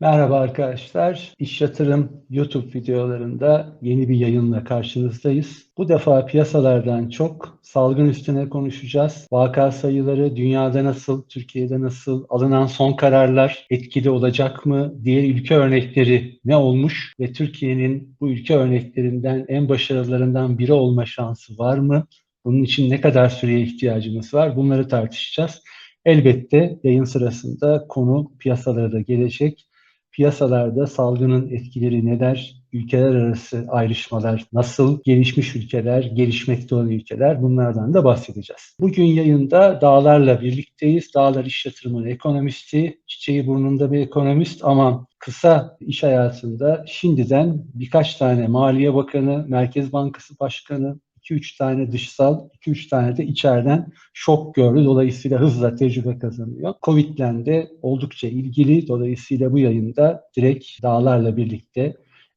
Merhaba arkadaşlar. İş Yatırım YouTube videolarında yeni bir yayınla karşınızdayız. Bu defa piyasalardan çok salgın üstüne konuşacağız. Vaka sayıları dünyada nasıl, Türkiye'de nasıl, alınan son kararlar etkili olacak mı, diğer ülke örnekleri ne olmuş ve Türkiye'nin bu ülke örneklerinden en başarılarından biri olma şansı var mı? Bunun için ne kadar süreye ihtiyacımız var? Bunları tartışacağız. Elbette yayın sırasında konu piyasalara da gelecek piyasalarda salgının etkileri neler, ülkeler arası ayrışmalar nasıl, gelişmiş ülkeler, gelişmekte olan ülkeler bunlardan da bahsedeceğiz. Bugün yayında Dağlar'la birlikteyiz. Dağlar İş Yatırımı'nın ekonomisti, çiçeği burnunda bir ekonomist ama kısa iş hayatında şimdiden birkaç tane Maliye Bakanı, Merkez Bankası Başkanı, 2-3 tane dışsal, 2-3 tane de içeriden şok gördü. Dolayısıyla hızla tecrübe kazanıyor. Covid'le de oldukça ilgili. Dolayısıyla bu yayında direkt dağlarla birlikte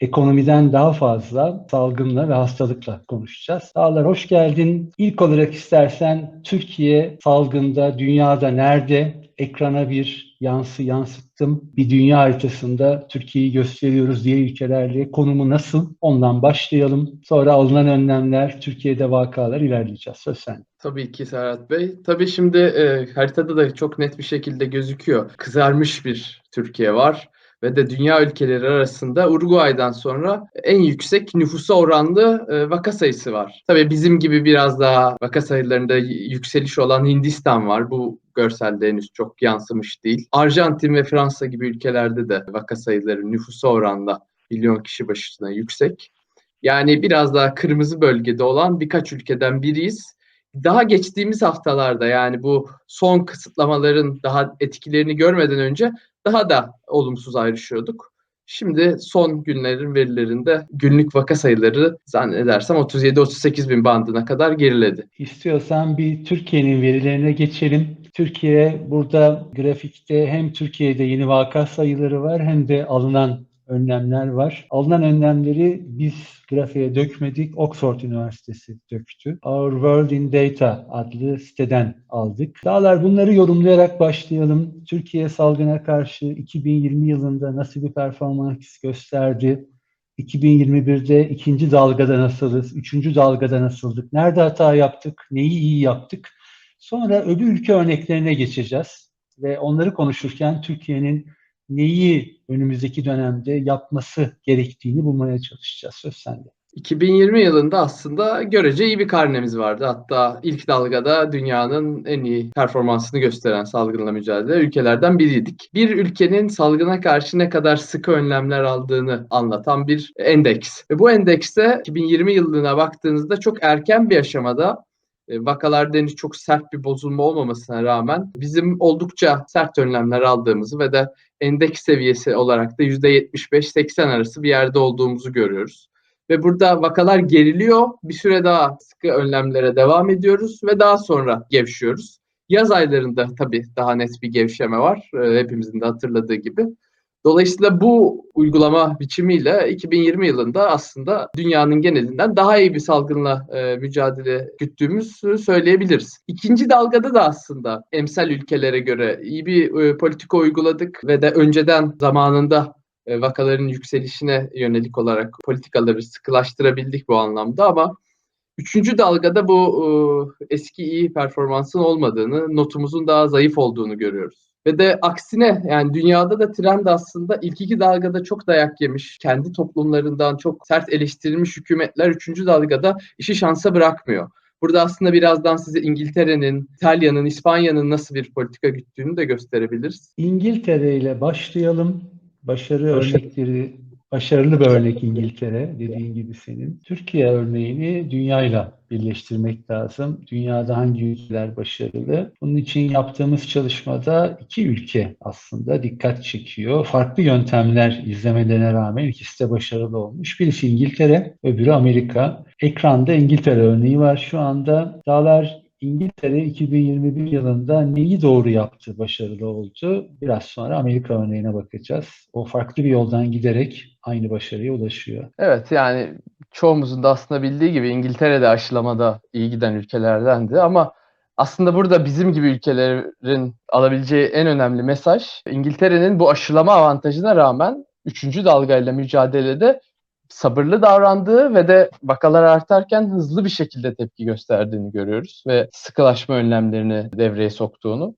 ekonomiden daha fazla salgınla ve hastalıkla konuşacağız. Dağlar hoş geldin. İlk olarak istersen Türkiye salgında dünyada nerede? Ekrana bir yansı yansıttım. Bir dünya haritasında Türkiye'yi gösteriyoruz diye ülkelerle. Konumu nasıl? Ondan başlayalım. Sonra alınan önlemler, Türkiye'de vakalar ilerleyeceğiz. Söz sende. Tabii ki Serhat Bey. Tabii şimdi e, haritada da çok net bir şekilde gözüküyor. Kızarmış bir Türkiye var ve de dünya ülkeleri arasında Uruguay'dan sonra en yüksek nüfusa oranlı e, vaka sayısı var. Tabii bizim gibi biraz daha vaka sayılarında yükseliş olan Hindistan var. Bu görselde henüz çok yansımış değil. Arjantin ve Fransa gibi ülkelerde de vaka sayıları nüfusa oranla milyon kişi başına yüksek. Yani biraz daha kırmızı bölgede olan birkaç ülkeden biriyiz. Daha geçtiğimiz haftalarda yani bu son kısıtlamaların daha etkilerini görmeden önce daha da olumsuz ayrışıyorduk. Şimdi son günlerin verilerinde günlük vaka sayıları zannedersem 37-38 bin bandına kadar geriledi. İstiyorsan bir Türkiye'nin verilerine geçelim. Türkiye burada grafikte hem Türkiye'de yeni vaka sayıları var hem de alınan önlemler var. Alınan önlemleri biz grafiğe dökmedik. Oxford Üniversitesi döktü. Our World in Data adlı siteden aldık. Dağlar bunları yorumlayarak başlayalım. Türkiye salgına karşı 2020 yılında nasıl bir performans gösterdi? 2021'de ikinci dalgada nasılız? Üçüncü dalgada nasıldık? Nerede hata yaptık? Neyi iyi yaptık? Sonra öbür ülke örneklerine geçeceğiz. Ve onları konuşurken Türkiye'nin neyi önümüzdeki dönemde yapması gerektiğini bulmaya çalışacağız. Söz sende. 2020 yılında aslında görece iyi bir karnemiz vardı. Hatta ilk dalgada dünyanın en iyi performansını gösteren salgınla mücadele ülkelerden biriydik. Bir ülkenin salgına karşı ne kadar sıkı önlemler aldığını anlatan bir endeks. Ve bu endekste 2020 yılına baktığınızda çok erken bir aşamada vakalarda henüz çok sert bir bozulma olmamasına rağmen bizim oldukça sert önlemler aldığımızı ve de endeks seviyesi olarak da %75-80 arası bir yerde olduğumuzu görüyoruz. Ve burada vakalar geriliyor. Bir süre daha sıkı önlemlere devam ediyoruz ve daha sonra gevşiyoruz. Yaz aylarında tabii daha net bir gevşeme var. E, hepimizin de hatırladığı gibi. Dolayısıyla bu uygulama biçimiyle 2020 yılında aslında dünyanın genelinden daha iyi bir salgınla e, mücadele güttüğümüzü söyleyebiliriz. İkinci dalgada da aslında emsal ülkelere göre iyi bir e, politika uyguladık ve de önceden zamanında e, vakaların yükselişine yönelik olarak politikaları sıkılaştırabildik bu anlamda ama Üçüncü dalgada bu e, eski iyi performansın olmadığını, notumuzun daha zayıf olduğunu görüyoruz. Ve de aksine yani dünyada da trend aslında ilk iki dalgada çok dayak yemiş, kendi toplumlarından çok sert eleştirilmiş hükümetler üçüncü dalgada işi şansa bırakmıyor. Burada aslında birazdan size İngiltere'nin, İtalya'nın, İspanya'nın nasıl bir politika güttüğünü de gösterebiliriz. İngiltere ile başlayalım. Başarı örnekleri Başarılı bir örnek İngiltere dediğin gibi senin. Türkiye örneğini dünyayla birleştirmek lazım. Dünyada hangi ülkeler başarılı? Bunun için yaptığımız çalışmada iki ülke aslında dikkat çekiyor. Farklı yöntemler izlemelerine rağmen ikisi de başarılı olmuş. Birisi İngiltere, öbürü Amerika. Ekranda İngiltere örneği var şu anda. Dağlar İngiltere 2021 yılında neyi doğru yaptı, başarılı oldu? Biraz sonra Amerika örneğine bakacağız. O farklı bir yoldan giderek aynı başarıya ulaşıyor. Evet yani çoğumuzun da aslında bildiği gibi İngiltere de aşılamada iyi giden ülkelerdendi ama Aslında burada bizim gibi ülkelerin alabileceği en önemli mesaj İngiltere'nin bu aşılama avantajına rağmen 3. dalgayla mücadelede sabırlı davrandığı ve de vakalar artarken hızlı bir şekilde tepki gösterdiğini görüyoruz ve sıkılaşma önlemlerini devreye soktuğunu.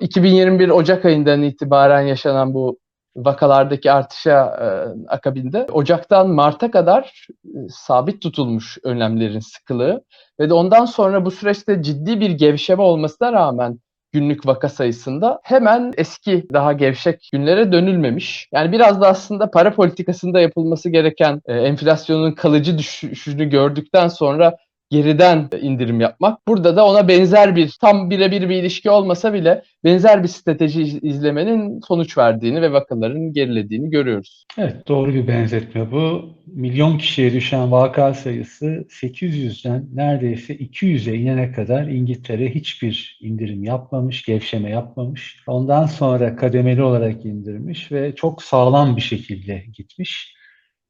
2021 Ocak ayından itibaren yaşanan bu vakalardaki artışa e, akabinde Ocak'tan Mart'a kadar e, sabit tutulmuş önlemlerin sıkılığı ve de ondan sonra bu süreçte ciddi bir gevşeme olmasına rağmen günlük vaka sayısında hemen eski daha gevşek günlere dönülmemiş. Yani biraz da aslında para politikasında yapılması gereken e, enflasyonun kalıcı düşüşünü gördükten sonra geriden indirim yapmak. Burada da ona benzer bir tam birebir bir ilişki olmasa bile benzer bir strateji izlemenin sonuç verdiğini ve vakaların gerilediğini görüyoruz. Evet doğru bir benzetme bu. Milyon kişiye düşen vaka sayısı 800'den neredeyse 200'e inene kadar İngiltere hiçbir indirim yapmamış, gevşeme yapmamış. Ondan sonra kademeli olarak indirmiş ve çok sağlam bir şekilde gitmiş.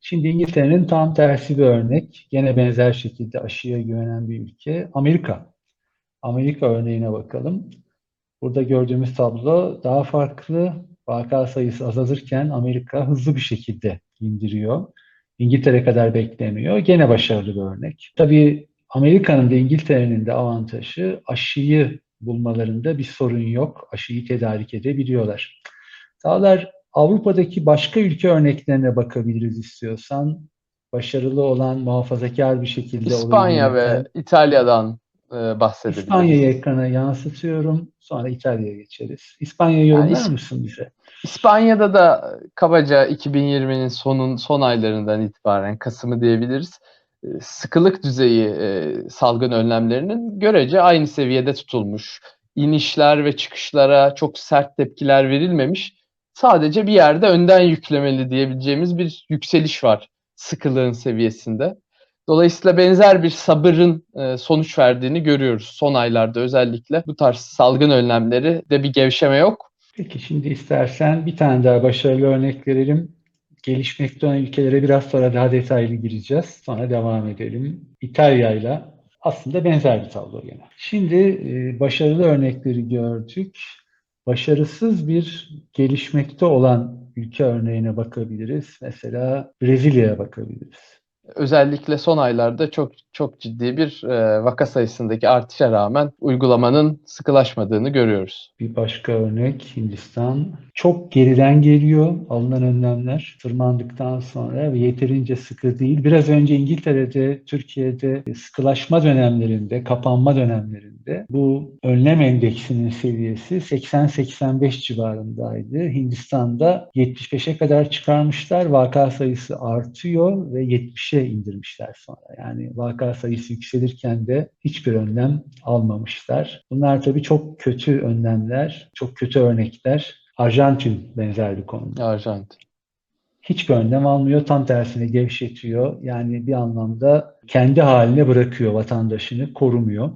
Şimdi İngiltere'nin tam tersi bir örnek. Gene benzer şekilde aşıya güvenen bir ülke. Amerika. Amerika örneğine bakalım. Burada gördüğümüz tablo daha farklı. Vaka sayısı azalırken Amerika hızlı bir şekilde indiriyor. İngiltere kadar beklemiyor. Gene başarılı bir örnek. Tabii Amerika'nın da İngiltere'nin de avantajı aşıyı bulmalarında bir sorun yok. Aşıyı tedarik edebiliyorlar. Dağlar Avrupa'daki başka ülke örneklerine bakabiliriz istiyorsan. Başarılı olan muhafazakar bir şekilde İspanya ve İtalya'dan e, bahsedebiliriz. İspanya'yı ekrana yansıtıyorum. Sonra İtalya'ya geçeriz. İspanya'yı yorumlar yani, mısın bize? İspanya'da da kabaca 2020'nin sonun son aylarından itibaren Kasım'ı diyebiliriz. E, sıkılık düzeyi e, salgın önlemlerinin görece aynı seviyede tutulmuş. İnişler ve çıkışlara çok sert tepkiler verilmemiş sadece bir yerde önden yüklemeli diyebileceğimiz bir yükseliş var sıkılığın seviyesinde. Dolayısıyla benzer bir sabırın e, sonuç verdiğini görüyoruz son aylarda özellikle. Bu tarz salgın önlemleri de bir gevşeme yok. Peki şimdi istersen bir tane daha başarılı örnek verelim. Gelişmekte olan ülkelere biraz sonra daha detaylı gireceğiz. Sonra devam edelim. İtalya ile aslında benzer bir tablo gene. Şimdi e, başarılı örnekleri gördük başarısız bir gelişmekte olan ülke örneğine bakabiliriz. Mesela Brezilya'ya bakabiliriz özellikle son aylarda çok çok ciddi bir e, vaka sayısındaki artışa rağmen uygulamanın sıkılaşmadığını görüyoruz. Bir başka örnek Hindistan. Çok geriden geliyor alınan önlemler tırmandıktan sonra ve yeterince sıkı değil. Biraz önce İngiltere'de, Türkiye'de sıkılaşma dönemlerinde, kapanma dönemlerinde bu önlem endeksinin seviyesi 80-85 civarındaydı. Hindistan'da 75'e kadar çıkarmışlar. Vaka sayısı artıyor ve 70'e 5'e indirmişler sonra. Yani vaka sayısı yükselirken de hiçbir önlem almamışlar. Bunlar tabii çok kötü önlemler, çok kötü örnekler. Arjantin benzer bir konu. Arjantin. Hiçbir önlem almıyor, tam tersine gevşetiyor. Yani bir anlamda kendi haline bırakıyor vatandaşını, korumuyor.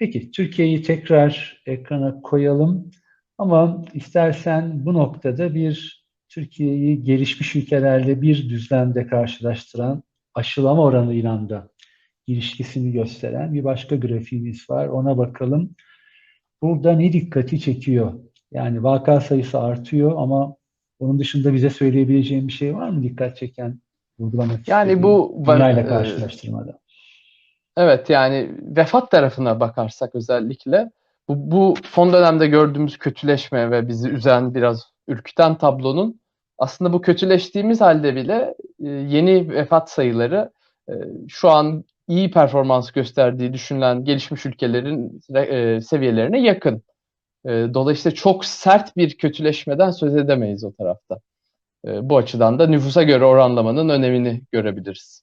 Peki Türkiye'yi tekrar ekrana koyalım. Ama istersen bu noktada bir Türkiye'yi gelişmiş ülkelerle bir düzlemde karşılaştıran aşılama oranıyla da ilişkisini gösteren bir başka grafiğimiz var. Ona bakalım. Burada ne dikkati çekiyor? Yani vaka sayısı artıyor ama onun dışında bize söyleyebileceğim bir şey var mı dikkat çeken vurgulamak Yani bu dünyayla e, karşılaştırmada. Evet yani vefat tarafına bakarsak özellikle bu, bu son dönemde gördüğümüz kötüleşme ve bizi üzen biraz ürküten tablonun aslında bu kötüleştiğimiz halde bile e, yeni vefat sayıları e, şu an iyi performans gösterdiği düşünülen gelişmiş ülkelerin e, seviyelerine yakın. Dolayısıyla çok sert bir kötüleşmeden söz edemeyiz o tarafta. Bu açıdan da nüfusa göre oranlamanın önemini görebiliriz.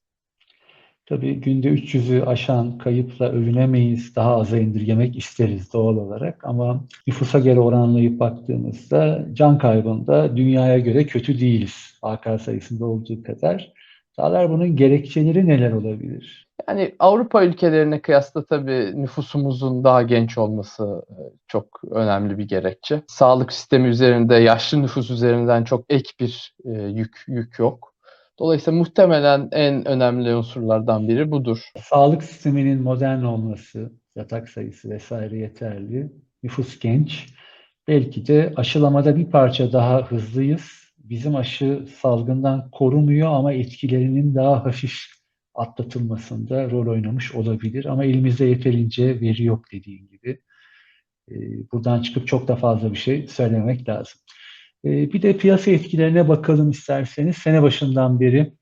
Tabii günde 300'ü aşan kayıpla övünemeyiz, daha aza indirgemek isteriz doğal olarak ama nüfusa göre oranlayıp baktığımızda can kaybında dünyaya göre kötü değiliz AK sayısında olduğu kadar. Dağlar bunun gerekçeleri neler olabilir? Yani Avrupa ülkelerine kıyasla tabii nüfusumuzun daha genç olması e, çok önemli bir gerekçe. Sağlık sistemi üzerinde, yaşlı nüfus üzerinden çok ek bir e, yük yük yok. Dolayısıyla muhtemelen en önemli unsurlardan biri budur. Sağlık sisteminin modern olması, yatak sayısı vesaire yeterli. Nüfus genç. Belki de aşılamada bir parça daha hızlıyız. Bizim aşı salgından korumuyor ama etkilerinin daha hafif atlatılmasında rol oynamış olabilir. Ama elimizde yeterince veri yok dediğim gibi. Ee, buradan çıkıp çok da fazla bir şey söylemek lazım. Ee, bir de piyasa etkilerine bakalım isterseniz. Sene başından beri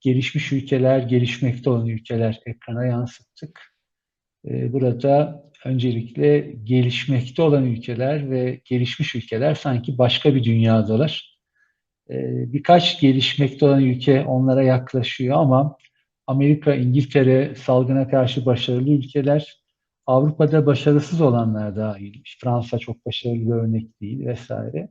gelişmiş ülkeler, gelişmekte olan ülkeler ekrana yansıttık. Ee, burada öncelikle gelişmekte olan ülkeler ve gelişmiş ülkeler sanki başka bir dünyadalar. Birkaç gelişmekte olan ülke onlara yaklaşıyor ama Amerika, İngiltere salgına karşı başarılı ülkeler. Avrupa'da başarısız olanlar dahilmiş. Fransa çok başarılı bir örnek değil vesaire.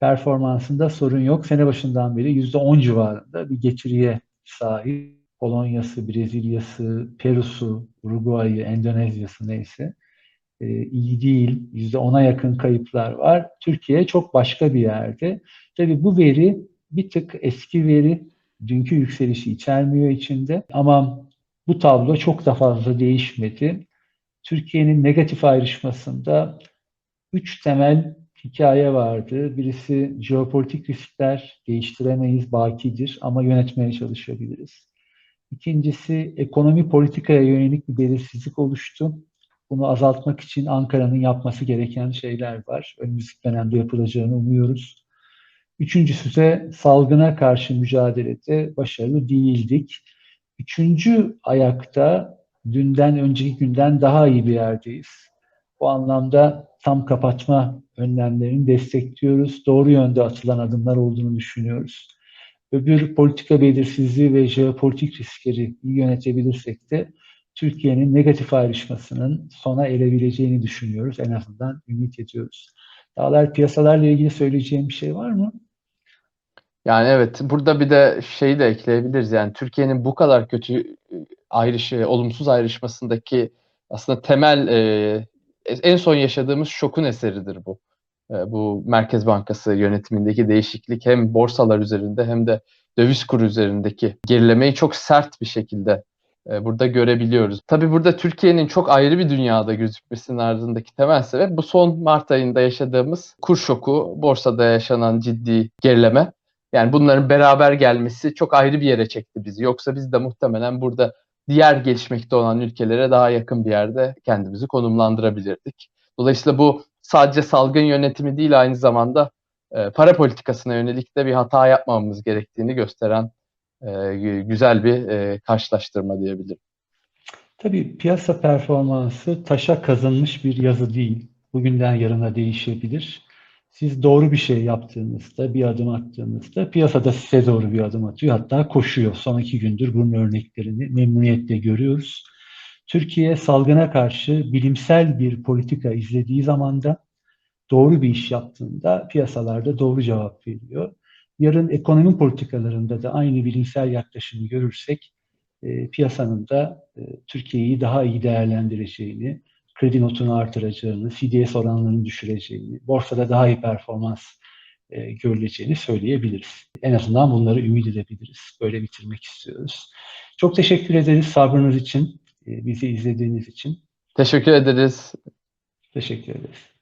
Performansında sorun yok. Sene başından beri %10 civarında bir getiriye sahip. Polonya'sı, Brezilya'sı, Peru'su, Uruguay'ı, Endonezya'sı neyse e, iyi değil. %10'a yakın kayıplar var. Türkiye çok başka bir yerde. Tabii bu veri bir tık eski veri dünkü yükselişi içermiyor içinde. Ama bu tablo çok da fazla değişmedi. Türkiye'nin negatif ayrışmasında üç temel hikaye vardı. Birisi jeopolitik riskler değiştiremeyiz, bakidir ama yönetmeye çalışabiliriz. İkincisi ekonomi politikaya yönelik bir belirsizlik oluştu. Bunu azaltmak için Ankara'nın yapması gereken şeyler var. Önümüzdeki dönemde yapılacağını umuyoruz. Üçüncüsü de salgına karşı mücadelede başarılı değildik. Üçüncü ayakta dünden önceki günden daha iyi bir yerdeyiz. Bu anlamda tam kapatma önlemlerini destekliyoruz. Doğru yönde atılan adımlar olduğunu düşünüyoruz. Öbür politika belirsizliği ve jeopolitik riskleri iyi yönetebilirsek de Türkiye'nin negatif ayrışmasının sona erebileceğini düşünüyoruz. En azından ümit ediyoruz. Dağlar piyasalarla ilgili söyleyeceğim bir şey var mı? Yani evet burada bir de şeyi de ekleyebiliriz. Yani Türkiye'nin bu kadar kötü ayrışı, olumsuz ayrışmasındaki aslında temel e, en son yaşadığımız şokun eseridir bu. E, bu Merkez Bankası yönetimindeki değişiklik hem borsalar üzerinde hem de döviz kuru üzerindeki gerilemeyi çok sert bir şekilde e, burada görebiliyoruz. Tabii burada Türkiye'nin çok ayrı bir dünyada gözükmesinin ardındaki temel sebep bu son Mart ayında yaşadığımız kur şoku, borsada yaşanan ciddi gerileme yani bunların beraber gelmesi çok ayrı bir yere çekti bizi. Yoksa biz de muhtemelen burada diğer gelişmekte olan ülkelere daha yakın bir yerde kendimizi konumlandırabilirdik. Dolayısıyla bu sadece salgın yönetimi değil aynı zamanda e, para politikasına yönelik de bir hata yapmamamız gerektiğini gösteren e, güzel bir e, karşılaştırma diyebilirim. Tabii piyasa performansı taşa kazınmış bir yazı değil. Bugünden yarına değişebilir. Siz doğru bir şey yaptığınızda, bir adım attığınızda piyasada size doğru bir adım atıyor. Hatta koşuyor. Son iki gündür bunun örneklerini memnuniyetle görüyoruz. Türkiye salgına karşı bilimsel bir politika izlediği zaman da doğru bir iş yaptığında piyasalarda doğru cevap veriyor. Yarın ekonomi politikalarında da aynı bilimsel yaklaşımı görürsek e, piyasanın da e, Türkiye'yi daha iyi değerlendireceğini, kredi notunu artıracağını, CDS oranlarını düşüreceğini, borsada daha iyi performans e, görüleceğini söyleyebiliriz. En azından bunları ümit edebiliriz. Böyle bitirmek istiyoruz. Çok teşekkür ederiz sabrınız için, e, bizi izlediğiniz için. Teşekkür ederiz. Teşekkür ederiz.